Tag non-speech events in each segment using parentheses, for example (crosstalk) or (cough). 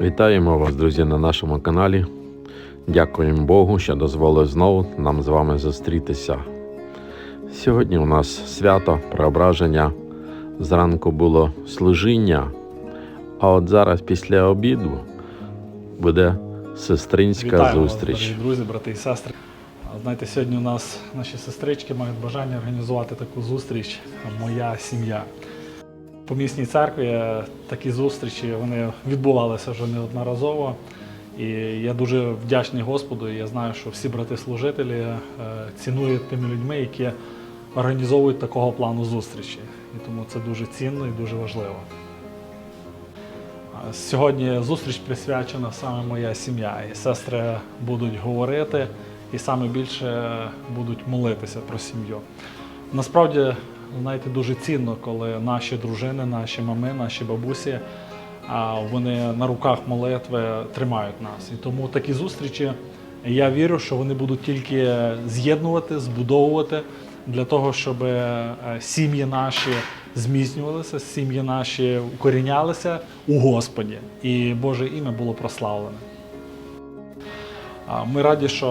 Вітаємо вас, друзі, на нашому каналі. Дякуємо Богу, що дозволив знову нам з вами зустрітися. Сьогодні у нас свято преображення. Зранку було служіння, а от зараз після обіду буде сестринська Вітаємо зустріч. дорогі друзі, брати і сестри. Знаєте, сьогодні у нас наші сестрички мають бажання організувати таку зустріч Моя сім'я. По місній церкві е, такі зустрічі вони відбувалися вже неодноразово. І я дуже вдячний Господу. І я знаю, що всі брати-служителі е, цінують тими людьми, які організовують такого плану зустрічі. І тому це дуже цінно і дуже важливо. Сьогодні зустріч присвячена саме моя сім'я. І сестри будуть говорити і саме більше будуть молитися про сім'ю. Насправді, знаєте, дуже цінно, коли наші дружини, наші мами, наші бабусі, вони на руках молитви тримають нас. І тому такі зустрічі, я вірю, що вони будуть тільки з'єднувати, збудовувати для того, щоб е, сім'ї наші зміцнювалися, сім'ї наші укорінялися у Господі, і Боже ім'я було прославлене. Ми раді, що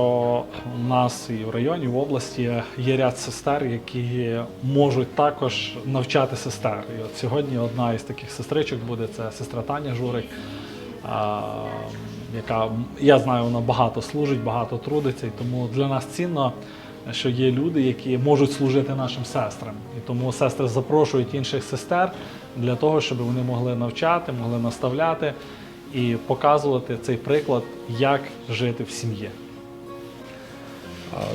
у нас і в районі, і в області є ряд сестер, які можуть також навчати сестер. І от сьогодні одна із таких сестричок буде це сестра Таня Журик, яка я знаю, вона багато служить, багато трудиться. І тому для нас цінно, що є люди, які можуть служити нашим сестрам. І тому сестри запрошують інших сестер для того, щоб вони могли навчати, могли наставляти і показувати цей приклад, як жити в сім'ї.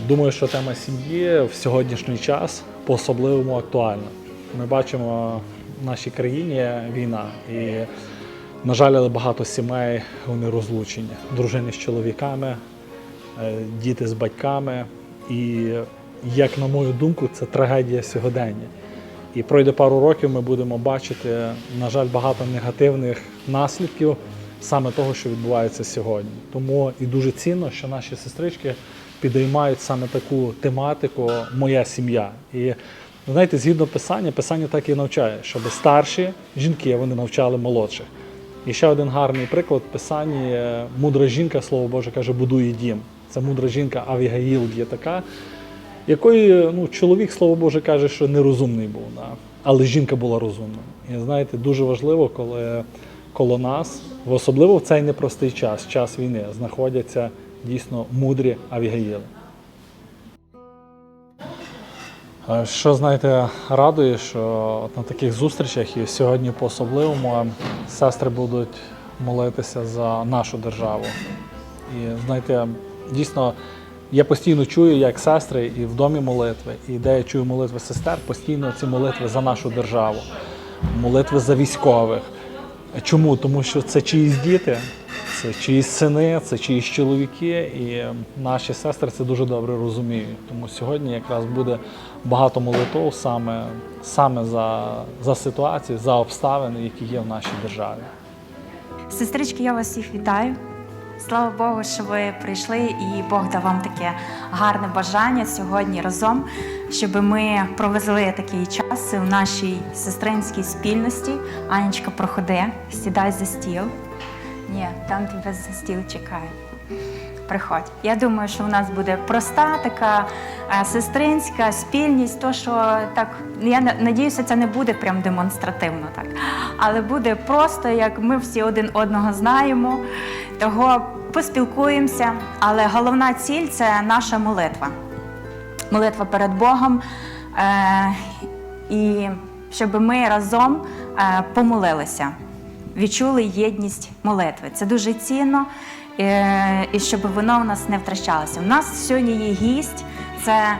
Думаю, що тема сім'ї в сьогоднішній час по-особливому актуальна. Ми бачимо в нашій країні війна, і, на жаль, але багато сімей вони розлучені. Дружини з чоловіками, е, діти з батьками. І, як на мою думку, це трагедія сьогодення. І пройде пару років, ми будемо бачити, на жаль, багато негативних наслідків саме того, що відбувається сьогодні. Тому і дуже цінно, що наші сестрички підіймають саме таку тематику Моя сім'я. І знаєте, згідно писання, писання так і навчає, щоб старші жінки вони навчали молодших. І ще один гарний приклад е, мудра жінка, слово Боже, каже, будує дім. Це мудра жінка Авігаїл є така, якої ну, чоловік, слово Боже, каже, що нерозумний був, да? але жінка була розумна. І знаєте, дуже важливо, коли коло нас, в- особливо в цей непростий час, час війни, знаходяться дійсно мудрі авігаїли. Що знаєте, радує, що на таких зустрічах і сьогодні по-особливому е, сестри будуть молитися за нашу державу. І знаєте, дійсно, я постійно чую, як сестри і в домі молитви, і де я чую молитви сестер, постійно ці молитви за нашу державу, молитви за військових. Чому? Тому що це чиїсь діти, це чиїсь сини, це чиїсь чоловіки, і наші сестри це дуже добре розуміють. Тому сьогодні якраз буде багато молитв саме, саме за, за ситуації, за обставини, які є в нашій державі. Сестрички, я вас всіх вітаю. Слава Богу, що ви прийшли, і Бог дав вам таке гарне бажання сьогодні разом, щоб ми провезли такий час у нашій сестринській спільності. Анечка, проходи, сідай за стіл. Ні, там тебе за стіл чекає. Приходь. Я думаю, що у нас буде проста така е, сестринська спільність. То що так, я на- надіюся, це не буде прям демонстративно так, але буде просто як ми всі один одного знаємо. Того поспілкуємося. Але головна ціль це наша молитва. Молитва перед Богом. Е, і щоб ми разом е, помолилися, відчули єдність молитви. Це дуже цінно, е, і щоб воно у нас не втрачалося. У нас сьогодні є гість. Це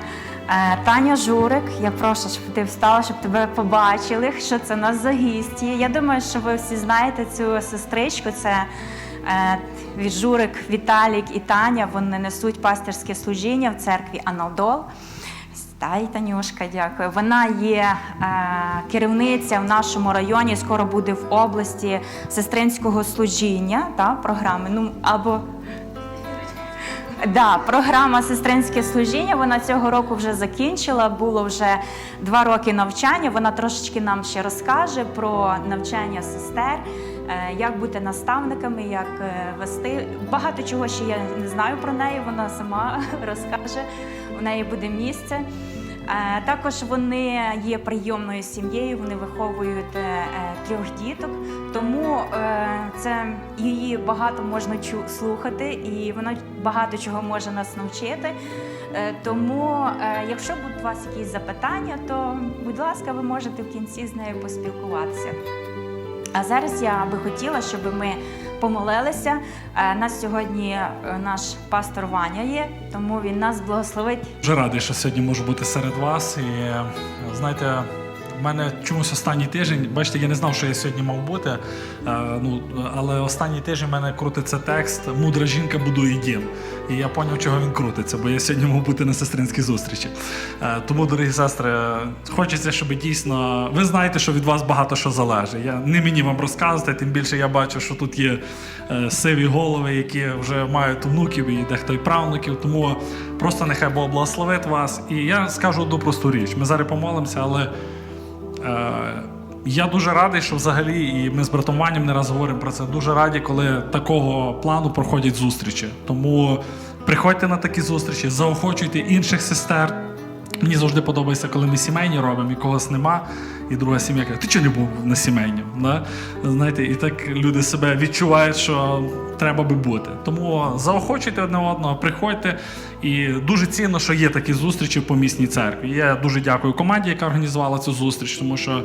Таня Журик. Я прошу, щоб ти встала, щоб тебе побачили, що це нас за гісті. Я думаю, що ви всі знаєте цю сестричку. Це е, від Журик, Віталік і Таня. Вони несуть пастирське служіння в церкві Аналдол. Стай, Танюшка, дякую. Вона є е, керівниця в нашому районі, скоро буде в області сестринського служіння та, програми. Ну, або Да, програма сестринське служіння. Вона цього року вже закінчила. Було вже два роки навчання. Вона трошечки нам ще розкаже про навчання сестер. Е, як бути наставниками, як е, вести. Багато чого ще я не знаю про неї, вона сама (laughs) розкаже. У неї буде місце. Е, Також вони є прийомною сім'єю, вони виховують трьох діток, тому це її багато можна слухати, і вона багато чого може нас навчити. Тому, якщо будуть у вас якісь запитання, то будь ласка, ви можете в кінці з нею поспілкуватися. А зараз я би хотіла, щоб ми помолилися. Е, Нас сьогодні е, наш пастор Ваня є, тому він нас благословить Дуже радий, що сьогодні можу бути серед вас. І е, знаєте, в мене чомусь останній тиждень, бачите, я не знав, що я сьогодні мав бути. е, Ну, але останній тиждень в мене крутиться текст Мудра жінка будує дім. І я зрозумів, чого він крутиться, бо я сьогодні мав бути на сестринській зустрічі. Е, Тому, дорогі сестри, хочеться, щоб дійсно. Ви знаєте, що від вас багато що залежить. Я не мені вам розказувати, тим більше я бачу, що тут є е, сиві голови, які вже мають внуків і дехто й правнуків. Тому просто нехай Бог благословить вас. І я скажу одну просту річ. Ми зараз помолимося, але. Е, я дуже радий, що взагалі, і ми з братом Ванем не раз говоримо про це. Дуже раді, коли такого плану проходять зустрічі. Тому приходьте на такі зустрічі, заохочуйте інших сестер. Мені завжди подобається, коли ми сімейні робимо і когось нема, і друга сім'я каже, ти чого не був на сімейнім? Да? Знаєте, і так люди себе відчувають, що треба би бути. Тому заохочуйте одне одного, приходьте. І дуже цінно, що є такі зустрічі в помісній церкві. Я дуже дякую команді, яка організувала цю зустріч, тому що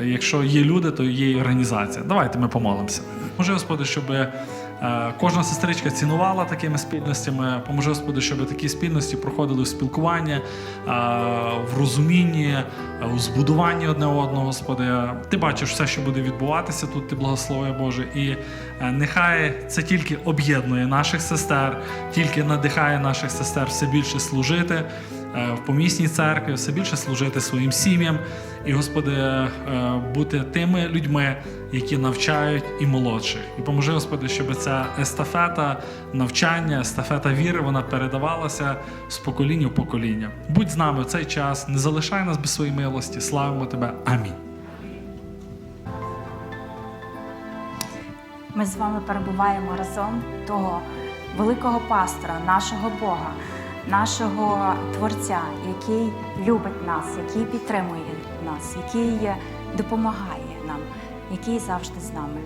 е, якщо є люди, то є і організація. Давайте ми помолимося. Може, Господи, щоб е, кожна сестричка цінувала такими спільностями. Поможе, Господи, щоб такі спільності проходили в спілкуванні, е, в розумінні, е, у збудуванні одне одного, Господи. Ти бачиш все, що буде відбуватися тут, ти благослови Боже. І е, нехай це тільки об'єднує наших сестер, тільки надихає наших сестер все більше служити е, в помісній церкві, все більше служити своїм сім'ям. І, Господи, е, бути тими людьми, які навчають і молодших. І поможи, Господи, щоб ця естафета навчання, естафета віри, вона передавалася з покоління в покоління. Будь з нами в цей час, не залишай нас без своєї милості. Славимо Тебе. Амінь. Ми з вами перебуваємо разом того великого пастора, нашого Бога, нашого Творця, який любить нас, який підтримує нас, який допомагає нам, який завжди з нами.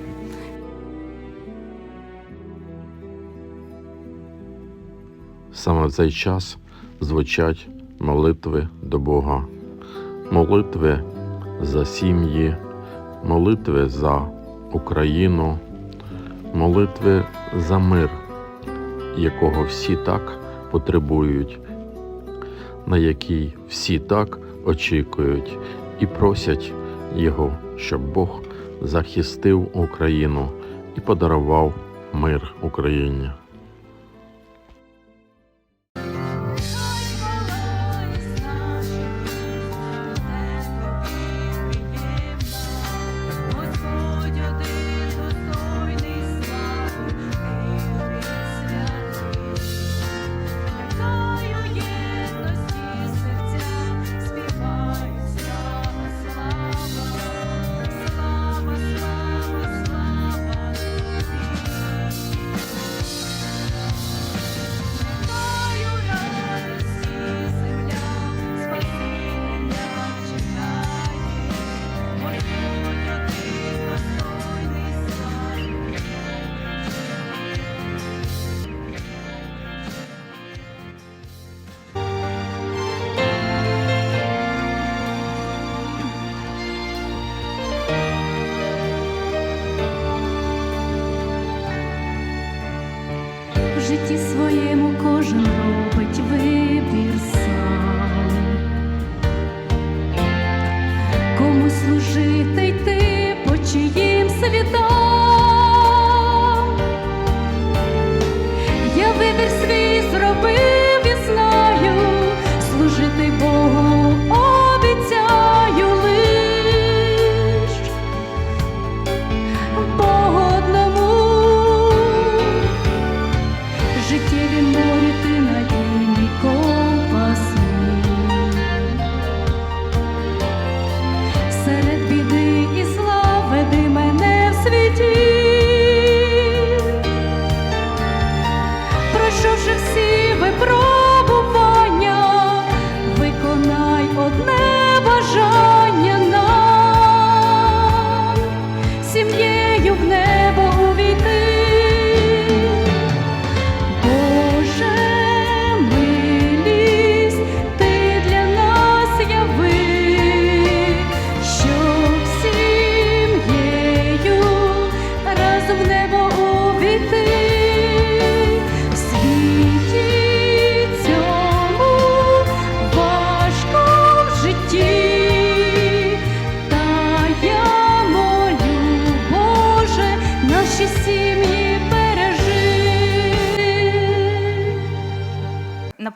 Саме в цей час звучать молитви до Бога, молитви за сім'ї, молитви за Україну, молитви за мир, якого всі так потребують, на який всі так очікують і просять Його, щоб Бог захистив Україну і подарував мир Україні.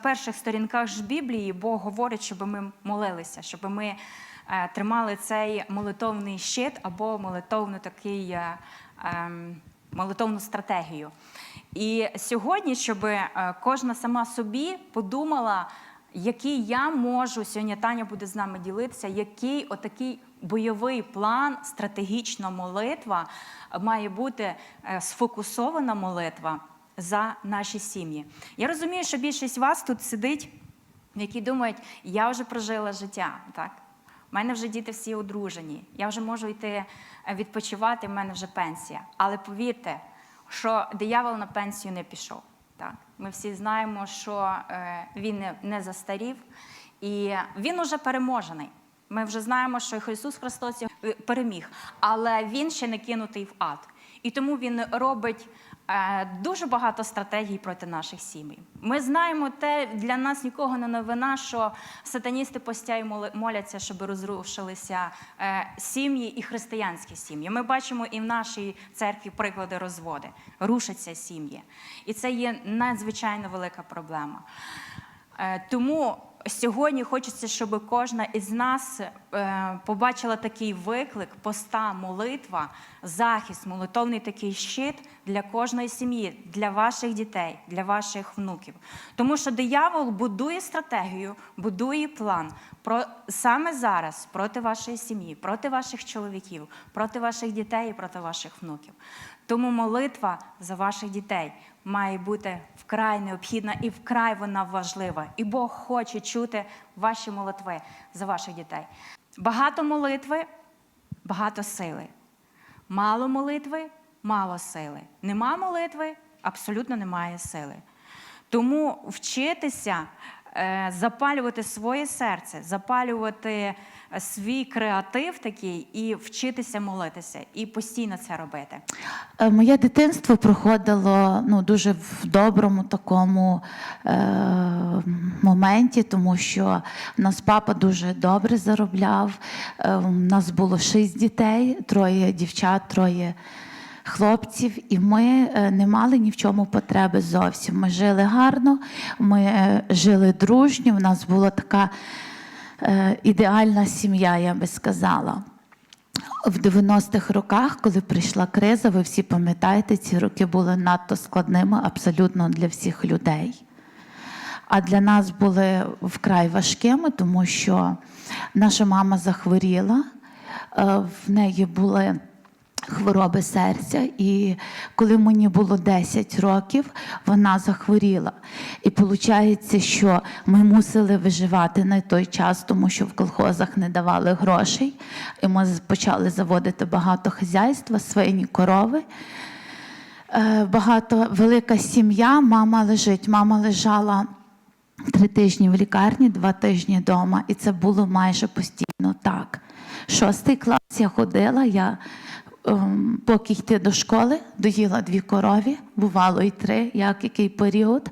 Перших сторінках ж Біблії Бог говорить, щоб ми молилися, щоб ми е, тримали цей молитовний щит або молитовну такий. е, ем, молитовну стратегію. І сьогодні, щоб е, кожна сама собі подумала, який я можу, сьогодні Таня буде з нами ділитися, який отакий бойовий план, стратегічна молитва має бути сфокусована молитва за наші сім'ї. Я розумію, що більшість вас тут сидить, які думають, я вже прожила життя. так? У мене вже діти всі одружені, я вже можу йти е, відпочивати, в мене вже пенсія. Але повірте, що диявол на пенсію не пішов. Так? Ми всі знаємо, що е, він не, застарів і він уже переможений. Ми вже знаємо, що Ісус Христос е, переміг, але він ще не кинутий в ад. І тому він робить е, дуже багато стратегій проти наших сімей. Ми знаємо те, для нас нікого не новина, що сатаністи моли- моляться, щоб розрушилися е, сім'ї і християнські сім'ї. Ми бачимо і в нашій церкві приклади розводи, рушаться сім'ї. І це є надзвичайно велика проблема. Е, Тому сьогодні хочеться, щоб кожна із нас е, побачила такий виклик, поста, молитва, захист, молитовний такий щит для кожної сім'ї, для ваших дітей, для ваших внуків. Тому що диявол будує стратегію, будує план про саме зараз проти вашої сім'ї, проти ваших чоловіків, проти ваших дітей і проти ваших внуків. Тому молитва за ваших дітей має бути вкрай необхідна і вкрай вона важлива. І Бог хоче чути ваші молитви за ваших дітей. Багато молитви, багато сили. Мало молитви, мало сили. Нема молитви, абсолютно немає сили. Тому вчитися запалювати своє серце, запалювати е, свій креатив такий і вчитися молитися, і постійно це робити. Е, Моє дитинство проходило ну, дуже в доброму такому е, моменті, тому що в нас папа дуже добре заробляв. Е, у нас було шість дітей, троє дівчат, троє хлопців, і ми е, не мали ні в чому потреби зовсім. Ми жили гарно, ми е, жили дружньо, в нас була така е, ідеальна сім'я, я би сказала. В 90-х роках, коли прийшла криза, ви всі пам'ятаєте, ці роки були надто складними абсолютно для всіх людей. А для нас були вкрай важкими, тому що наша мама захворіла, в неї були хвороби серця, і коли мені було 10 років, вона захворіла. І виходить, що ми мусили виживати на той час, тому що в колхозах не давали грошей. І ми почали заводити багато хазяйства, свині, корови. Е, Багато велика сім'я, мама лежить. Мама лежала три тижні в лікарні, два тижні вдома, і це було майже постійно так. Шостий клас я ходила, я поки йти до школи, доїла дві корові, бувало і три, як який період.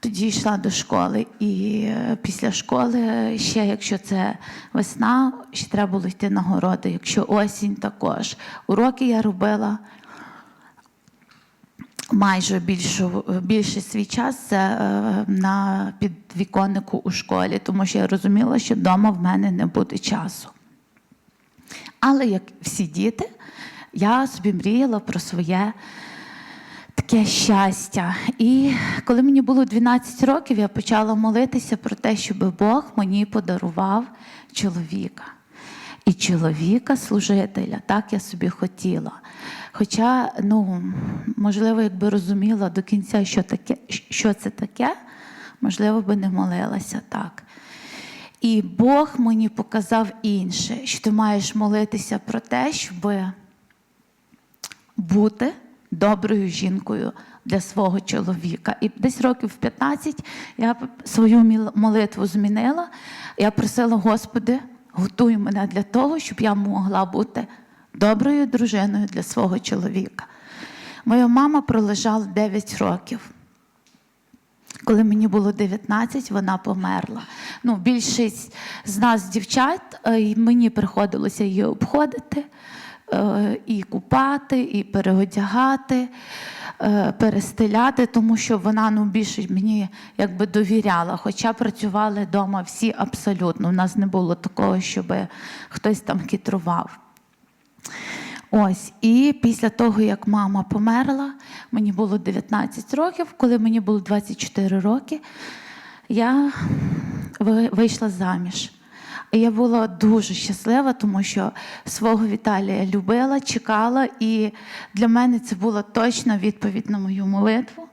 Тоді йшла до школи, і е, після школи, ще якщо це весна, ще треба було йти на городи, якщо осінь також. Уроки я робила майже більшу, більше свій час це е, на підвіконнику у школі, тому що я розуміла, що вдома в мене не буде часу. Але як всі діти, я собі мріяла про своє таке щастя. І коли мені було 12 років, я почала молитися про те, щоб Бог мені подарував чоловіка. І чоловіка, служителя, так я собі хотіла. Хоча, ну, можливо, якби розуміла до кінця, що, таке, що це таке, можливо, би не молилася так. І Бог мені показав інше, що ти маєш молитися про те, щоб бути доброю жінкою для свого чоловіка. І десь років в 15 я свою молитву змінила. Я просила, Господи, готуй мене для того, щоб я могла бути доброю дружиною для свого чоловіка. Моя мама пролежала 9 років. Коли мені було 19, вона померла. Ну, більшість з нас, дівчат, е, мені приходилося її обходити, е, і купати, і переодягати. е, перестеляти, тому що вона ну, більше мені якби довіряла. Хоча працювали вдома всі абсолютно. У нас не було такого, щоб хтось там хитрував. Ось, і після того, як мама померла, мені було 19 років. Коли мені було 24 роки, я вийшла заміж. Я була дуже щаслива, тому що свого Віталія любила, чекала, і для мене це була точна відповідь на мою молитву.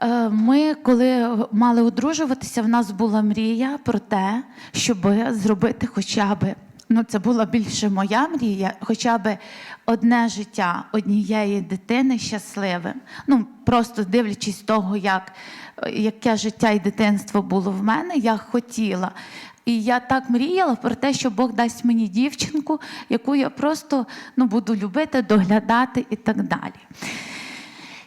Е, Ми, коли мали одружуватися, в нас була мрія про те, щоб зробити хоча б, ну це була більше моя мрія, хоча б одне життя однієї дитини щасливим. Ну, просто дивлячись того, як, яке життя і дитинство було в мене, я хотіла. І я так мріяла про те, що Бог дасть мені дівчинку, яку я просто ну, буду любити, доглядати і так далі.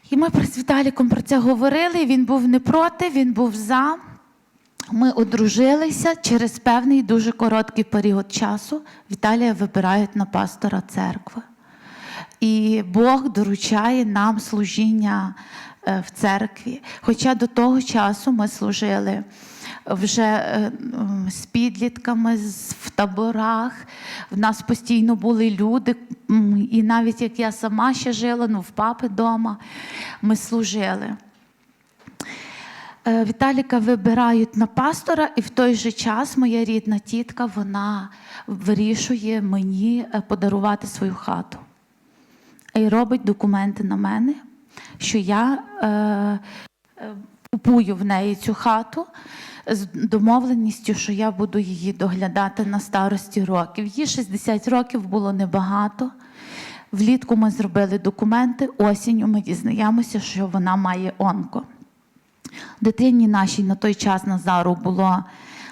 І ми з Віталіком про це говорили. Він був не проти, він був за. Ми одружилися через певний дуже короткий період часу. Віталія вибирають на пастора церкви. І Бог доручає нам служіння е, в церкві. Хоча до того часу ми служили вже е, з підлітками в таборах. В нас постійно були люди, і навіть як я сама ще жила, ну в папи вдома, ми служили. Е, Віталіка вибирають на пастора, і в той же час моя рідна тітка вона вирішує мені е, подарувати свою хату. І робить документи на мене, що я е, е, купую в неї цю хату з домовленістю, що я буду її доглядати на старості років. Їй 60 років було небагато. Влітку ми зробили документи, осінню ми дізнаємося, що вона має онко. Дитині нашій на той час Назару було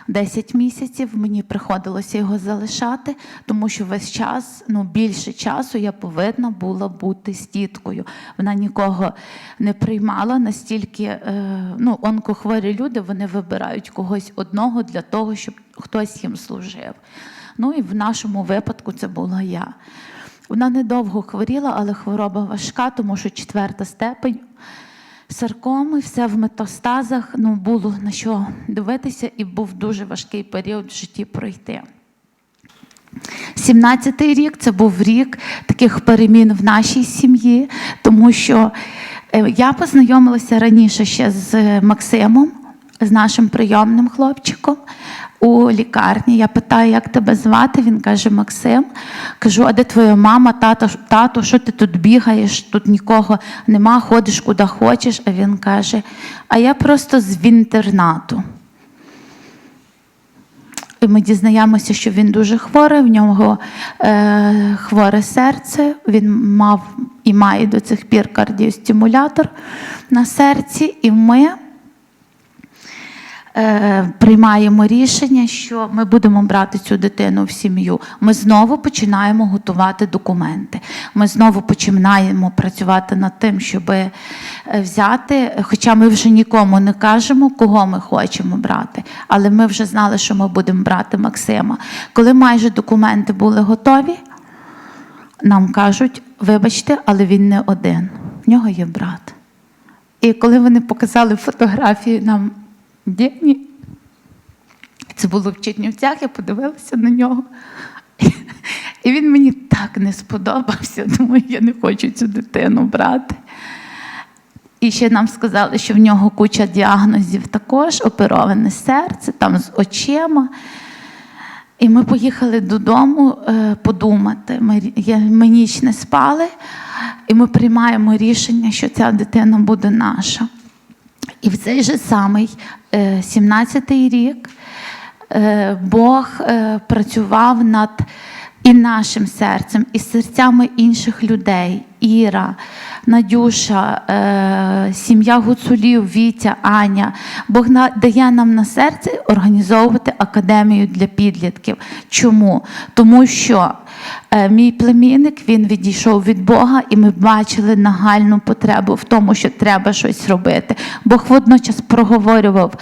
10 місяців. Мені приходилося його залишати, тому що весь час, ну більше часу, я повинна була бути з тіткою. Вона нікого не приймала настільки, е, ну, онкохворі люди вони вибирають когось одного для того, щоб хтось їм служив. Ну і в нашому випадку це була я. Вона недовго хворіла, але хвороба важка, тому що четверта степень саркоми, все в метастазах. Ну, було на що дивитися, і був дуже важкий період в житті пройти. 17-й рік це був рік таких перемін в нашій сім'ї, тому що е, я познайомилася раніше ще з Максимом, з нашим прийомним хлопчиком у лікарні. Я питаю, як тебе звати? Він каже: Максим. Кажу, а де твоя мама, тато, тато, що ти тут бігаєш? Тут нікого нема, ходиш куди хочеш. А він каже: А я просто з інтернату. І ми дізнаємося, що він дуже хворий, в нього е, хворе серце. Він мав і має до цих пір кардіостимулятор на серці, і ми приймаємо рішення, що ми будемо брати цю дитину в сім'ю. Ми знову починаємо готувати документи. Ми знову починаємо працювати над тим, щоб е, взяти, хоча ми вже нікому не кажемо, кого ми хочемо брати, але ми вже знали, що ми будемо брати Максима. Коли майже документи були готові, нам кажуть, вибачте, але він не один, в нього є брат. І коли вони показали фотографії нам Дені, це було в Чернівцях, я подивилася на нього. І він мені так не сподобався. Думаю, я не хочу цю дитину брати. І ще нам сказали, що в нього куча діагнозів також, опероване серце, там з очима. І ми поїхали додому е, подумати. Ми, ми ніч не спали, і ми приймаємо рішення, що ця дитина буде наша. І в цей же самий е, 17-й рік е, Бог е, працював над і нашим серцем, і серцями інших людей. Іра, Надюша, е, сім'я Гуцулів, Вітя, Аня. Бог дає нам на серце організовувати академію для підлітків. Чому? Тому що Е, Мій племінник він відійшов від Бога, і ми бачили нагальну потребу в тому, що треба щось робити. Бог водночас проговорював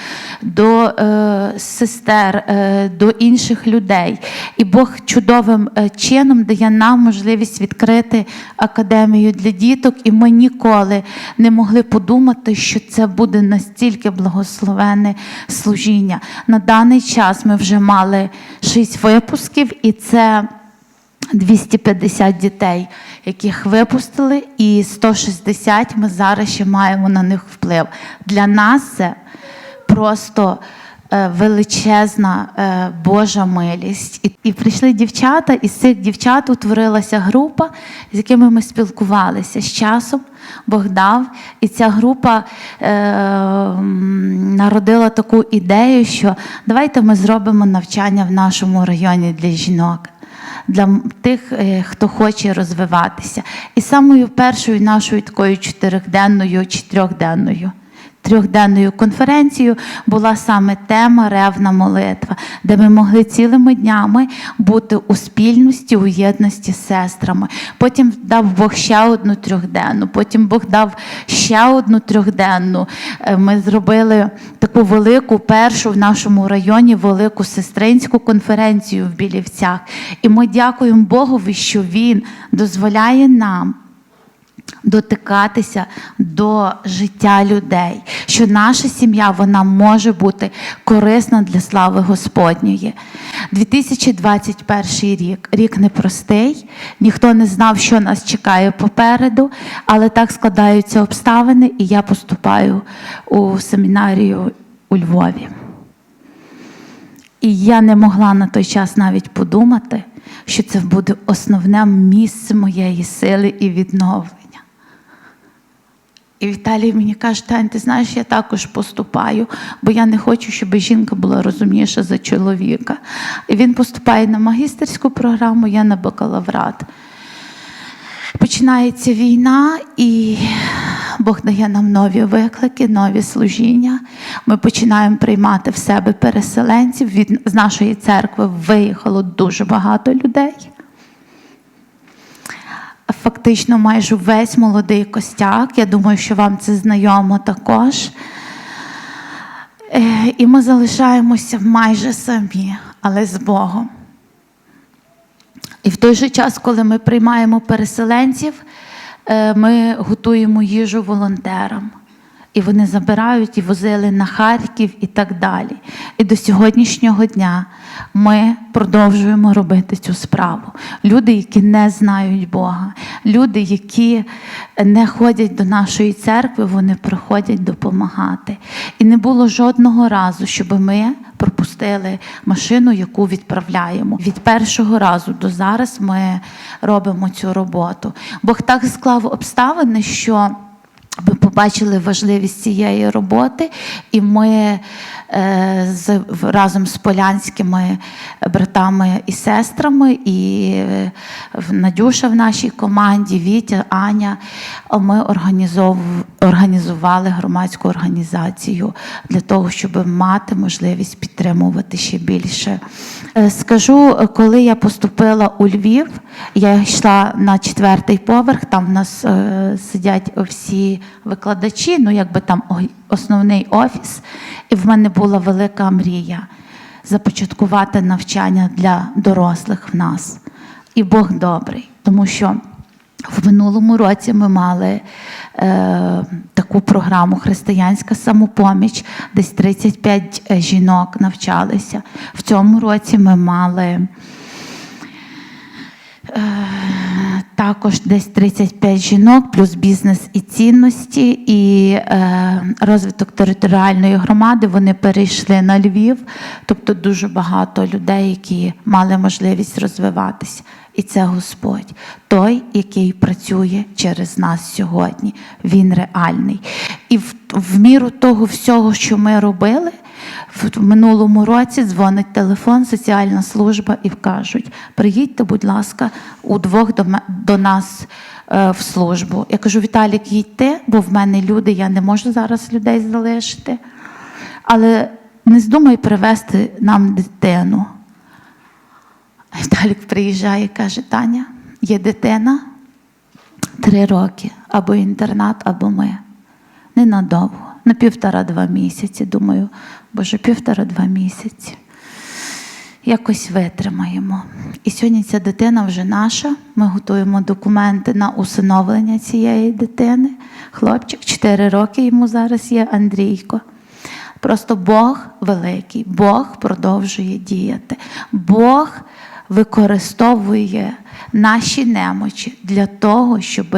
до е, сестер, е, до інших людей. І Бог чудовим е, чином дає нам можливість відкрити академію для діток, і ми ніколи не могли подумати, що це буде настільки благословенне служіння. На даний час ми вже мали шість випусків, і це 250 дітей, яких випустили, і 160 ми зараз ще маємо на них вплив. Для нас це просто е, величезна е, Божа милість. І, прийшли дівчата, і з цих дівчат утворилася група, з якими ми спілкувалися з часом. Бог дав, і ця група е, народила таку ідею, що давайте ми зробимо навчання в нашому районі для жінок для тих, е, хто хоче розвиватися. І самою першою нашою такою чотириденною чи трьохденною. Трьохденною конференцією була саме тема ревна молитва, де ми могли цілими днями бути у спільності, у єдності з сестрами. Потім дав Бог ще одну трьохденну, потім Бог дав ще одну трьохденну. Е, Ми зробили таку велику першу в нашому районі велику сестринську конференцію в Білівцях. І ми дякуємо Богові, що Він дозволяє нам дотикатися до життя людей, що наша сім'я вона може бути корисна для слави Господньої. 2021 рік рік непростий, ніхто не знав, що нас чекає попереду, але так складаються обставини, і я поступаю у семінарію у Львові. І я не могла на той час навіть подумати, що це буде основне місце моєї сили і відновлення. І Віталій мені каже, Тань, ти знаєш, я також поступаю, бо я не хочу, щоб жінка була розумніша за чоловіка. І він поступає на магістерську програму, я на бакалаврат. Починається війна, і Бог дає нам нові виклики, нові служіння. Ми починаємо приймати в себе переселенців. Від з нашої церкви виїхало дуже багато людей. Фактично, майже весь молодий костяк. Я думаю, що вам це знайомо також. Е, І ми залишаємося майже самі, але з Богом. І в той же час, коли ми приймаємо переселенців, е, ми готуємо їжу волонтерам. І вони забирають і возили на Харків і так далі. І до сьогоднішнього дня ми продовжуємо робити цю справу. Люди, які не знають Бога, люди, які не ходять до нашої церкви, вони приходять допомагати. І не було жодного разу, щоб ми пропустили машину, яку відправляємо. Від першого разу до зараз ми робимо цю роботу. Бог так склав обставини, що ви побачили важливість цієї роботи, і ми з, разом з полянськими братами і сестрами, і е, Надюша в нашій команді, Вітя, Аня, ми організували громадську організацію для того, щоб мати можливість підтримувати ще більше. Е, Скажу, коли я поступила у Львів, я йшла на четвертий поверх, там в нас е, сидять всі викладачі, ну якби там основний офіс, в мене була велика мрія започаткувати навчання для дорослих в нас. І Бог добрий, тому що в минулому році ми мали е, таку програму Християнська самопоміч, десь 35 жінок навчалися. В цьому році ми мали Е, також десь 35 жінок, плюс бізнес і цінності, і е, розвиток територіальної громади. Вони перейшли на Львів, тобто дуже багато людей, які мали можливість розвиватися. І це Господь, той, який працює через нас сьогодні. Він реальний. І в, в міру того всього, що ми робили, в минулому році дзвонить телефон, соціальна служба і кажуть: приїдьте, будь ласка, удвох до, ме- до нас е, в службу. Я кажу, Віталік, їдьте, бо в мене люди, я не можу зараз людей залишити. Але не здумай привезти нам дитину. Віталік приїжджає і каже: Таня, є дитина три роки, або інтернат, або ми. Ненадовго, на півтора-два місяці. Думаю, боже, півтора-два місяці. Якось витримаємо. І сьогодні ця дитина вже наша. Ми готуємо документи на усиновлення цієї дитини. Хлопчик, 4 роки йому зараз є Андрійко. Просто Бог великий, Бог продовжує діяти. Бог використовує наші немочі для того, щоб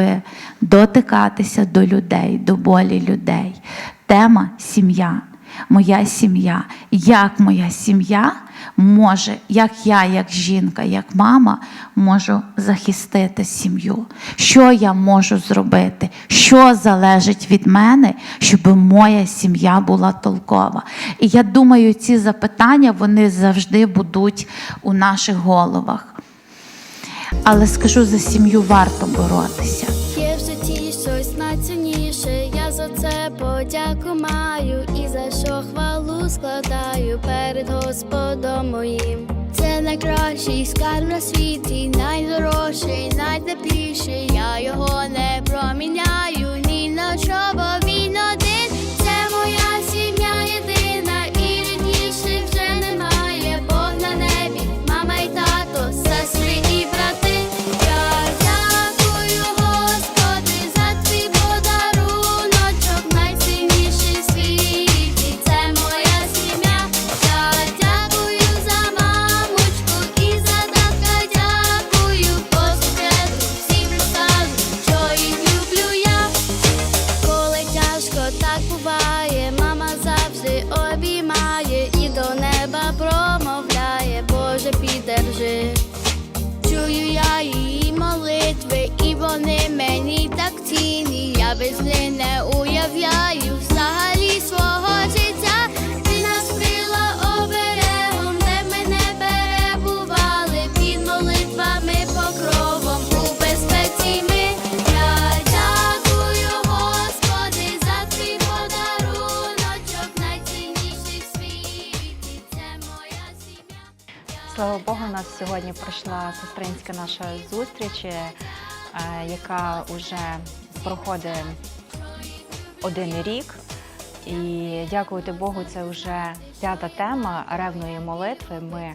дотикатися до людей, до болі людей. Тема сім'я. Моя сім'я. Як моя сім'я може, як я, як жінка, як мама, можу захистити сім'ю? Що я можу зробити? Що залежить від мене, щоб моя сім'я була толкова? І я думаю, ці запитання вони завжди будуть у наших головах. Але скажу за сім'ю варто боротися. Подяку маю і за що хвалу складаю перед Господом моїм. Це найкращий скарб на світі, найдорожчий, найтепліший. Я його не проміняю ні на що, зустріч, е, яка вже проходить один рік. І дякувати Богу, це вже п'ята тема ревної молитви. Ми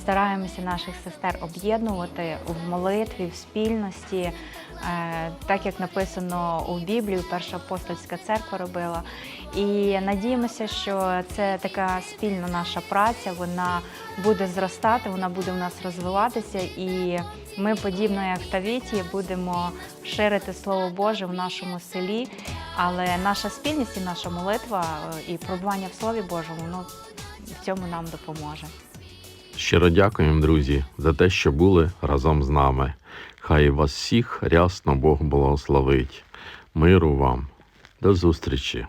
стараємося наших сестер об'єднувати в молитві, в спільності, так як написано у Біблії, перша апостольська церква робила. І надіємося, що це така спільна наша праця, вона буде зростати, вона буде в нас розвиватися, і ми, подібно як Тавіті, будемо ширити Слово Боже в нашому селі. Але наша спільність і наша молитва е, і пробування в Слові Божому, воно в цьому нам допоможе. Щиро дякуємо, друзі, за те, що були разом з нами. Хай вас всіх рясно Бог благословить. Миру вам. До зустрічі!